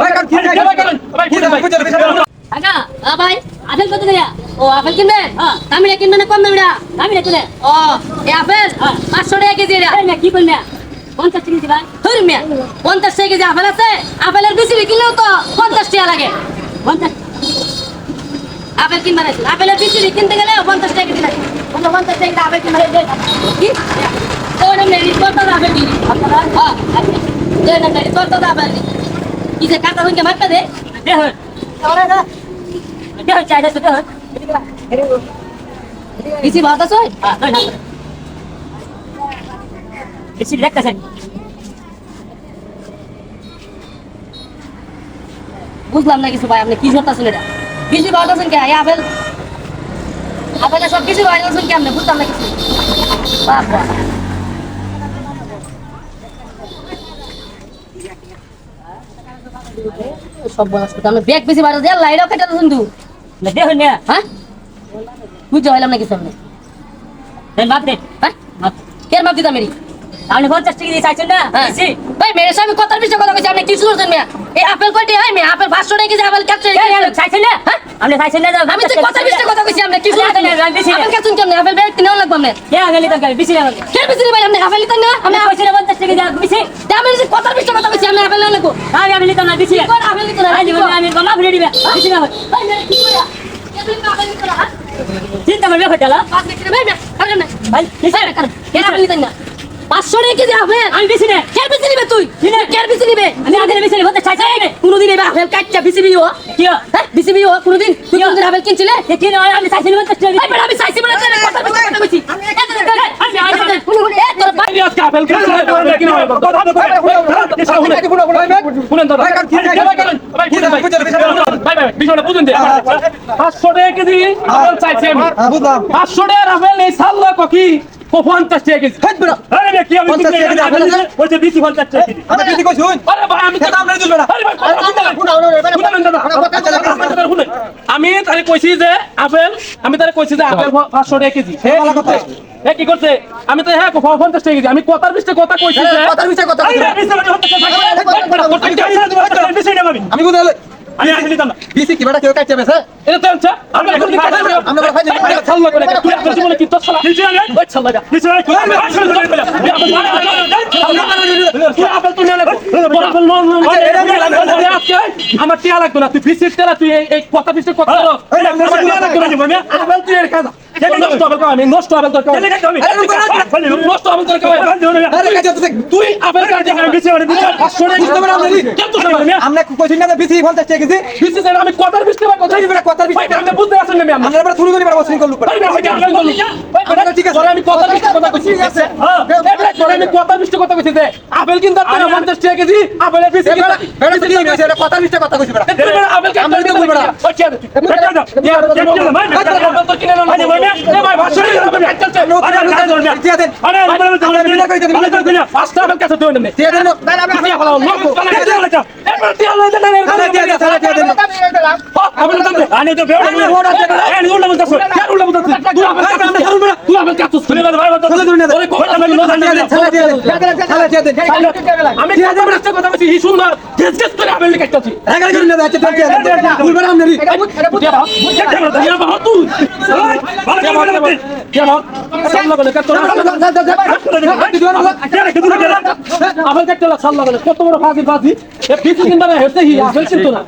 ভাই শুনেন ভাই কাকা আ ভাই আপেল কত করে ও আপেল কিনবে? দামি রে কিনবে না কম দামি রা দামি রে কিনে। ও এই আপেল? 500 টাকা কেজি কি করবে পঞ্চাশ টাকা কেজি ভাই। ধরুন মিয়া পঞ্চাশ টাকা কেজি আপেল আছে আপেলের বেশি কিনলেও তো পঞ্চাশ টাকা লাগে। পঞ্চাশ আপেল কিনবে না আপেলের বেশি কিনতে গেলে পঞ্চাশ টাকা কেজি লাগে। পঞ্চাশ টাকা আপেল কিনবে না কি তো না মেরি তো তো আপেল কিনি আপনারা হ্যাঁ যে না মেরি তো তো আপেল কি যে কাকা হইকে মারতে দে? দে হয় Ahora না ¿Qué es el ¿Qué es ¿Y si vas a soy? Ah, no, no. ¿Y si le casen? বুঝলাম না কিছু ভাই আপনি কি করতেছেন এটা? কিছু বাড়তেছেন কে? আপেল আপেলের সব কিছু বাড়তেছেন কে? আপনি বুঝলাম না কিছু। বাবা সব বলাস কথা আমি ব্যাগ বেশি বাড়াতে আল্লাহ এটাও কেটে না হ্যাঁ? বুঝতে পারলাম না কিছু আপনি মাপ দে হ্যাঁ? মাপ। কে মাপ দিতাম মেরি আপনি পঞ্চাশ টাকা দিয়ে চাইছেন না? ভাই মেরে সামনে কথার বিষয়ে কথা কইছি আপনি কিছু করছেন মেয়া? এই আপেল কয়টি? হয় মেয়া আপেল পাঁচশো টাকা কেজি আপেল কাটছে চাইছেন না? হ্যাঁ? আপনি চাইছেন না আমি তো কথার বিষয়ে কথা কইছি আপনি কিছু করছেন আপেল কাটছেন কেমনে? আপেল ব্যাগ কিনে লাগবে আপনি কে আগে লিতাম কে বেশি লাগবে কে বেশি ভাই আপনি আপেল লিতাম না? আমি কইছি না পঞ্চাশ টাকা দিয়ে বেশি। আমি যে কথার বিষয়ে কথা কইছি আপনি আপেল না লাগবো? আমি আমি লিতাম না কোন আপেল লিতাম না? আমি আমি মামা ভরে দিবে। বেশি না ভাই মেরে কি কইরা চিন্তা করবে ফেটালা ভাই নিসাই কারণ কেন আপেল লিতাম না? পাঁচশো টাকা কেজি আপেল আমি বেশি নে কে বেশি নিবে তুই কে বেশি নিবে আমি আগে বেশি নিবে চাই চাই কোনদিন এবার আপেল কাটটা বেশি নিও কি হ্যাঁ বেশি কোনদিন তুই কোনদিন আপেল কিনছিলে কি না আমি চাইছি আমি মানে কথা কোন কোন কিনা পাঁচশো টাকা কেজি আপেল চাইছি পাঁচশো টাকার আপেল এই সাল্লা ককি ও পঞ্চাশ টাকা কেজি হেট বেড়া আরে না, কি আমি পঞ্চাশ টাকা কেজি আপেল আছে? বলছে দিছি পঞ্চাশ টাকা কেজি আমি কি কইছি শুন আরে ভাই আমি খেতে আমরা দিল না আরে ভাই, কথা শুনেন। শুনেন দাদা। শুনেন। আমি তারে কইছি যে আপেল আমি তারে কইছি যে আপেল পাঁচশো টাকা কেজি হে ভালো কথা। হে কি করছে আমি তো হ্যাঁ পঞ্চাশ টাকা কেজি আমি কথার বিষয়ে কথা কইছি যে কথার কথা আমি। আমি আসলে নিতাম না। বিসি কি বেটা কেউ কাটছে বেছে এটা তো আচ্ছা, আমি এখন কি খাই না? আমরা খাই না। এই, এই, ছাল লাগবে না। তুই আপনার জীবনে কি তোর ছালা? ওই ছাল লাগা। তুই আপেল তো নিয়ে নেব। তোর আপেল নো- নো- নো- আরে, আজকে আমার টিয়া লাগবে না তুই বিসির তুই এই- কথা পিছিয়ে কথা বলো। আমার টিয়া লাগবে না। আপেল তুই এর আমি, আপেল তুই না? আমরা কইছি না বিসি 50 টাকা কেজি বিসি স্যার, আমি কথার বিষয়ে কথা এই বেটা কথার বিষয়ে ভাই, বুঝতে পারছেন না আমি আমরা শুরু করি আমরা আমি কথার বিষয়ে কথা কইছি। ঠিক আছে। হ্যাঁ, আমি কথার কথা কইছি আপেল কিনতে না, 50 টাকা কেজি, আপেলের বেশি কিনতে বেটা পারবে। বেটা কি কইছে এটা কথা কইছি বেটা এই আপেল কিনতে পারবি তো না। ওই দাও। আপেল তো কিনে না। এই ভাই, ভাষণ দিয়ে আপেল কাটতে চাই। আরে, আরে, আরে, আরে, দিয়া দেন আরে, আরে, আরে, আমরা বিনা কইতে দিন। আরে, আরে, আরে, পাঁচটা আপেল কাছে তুই নেমে। দিয়া দেন টিয়া ফেলাও, লোক, টিয়া দেন। এবার টিয়া দেন, এবার দিয়া দেন দিয়া দেন আপেল দাম দে। তো বেড়া বলতাছ। কেন বলতাছ? তুই আপেল কত বড় ফাঁসি ফাঁসি এ পিছু কিনবা না হেতে হি আপেল চিনতো না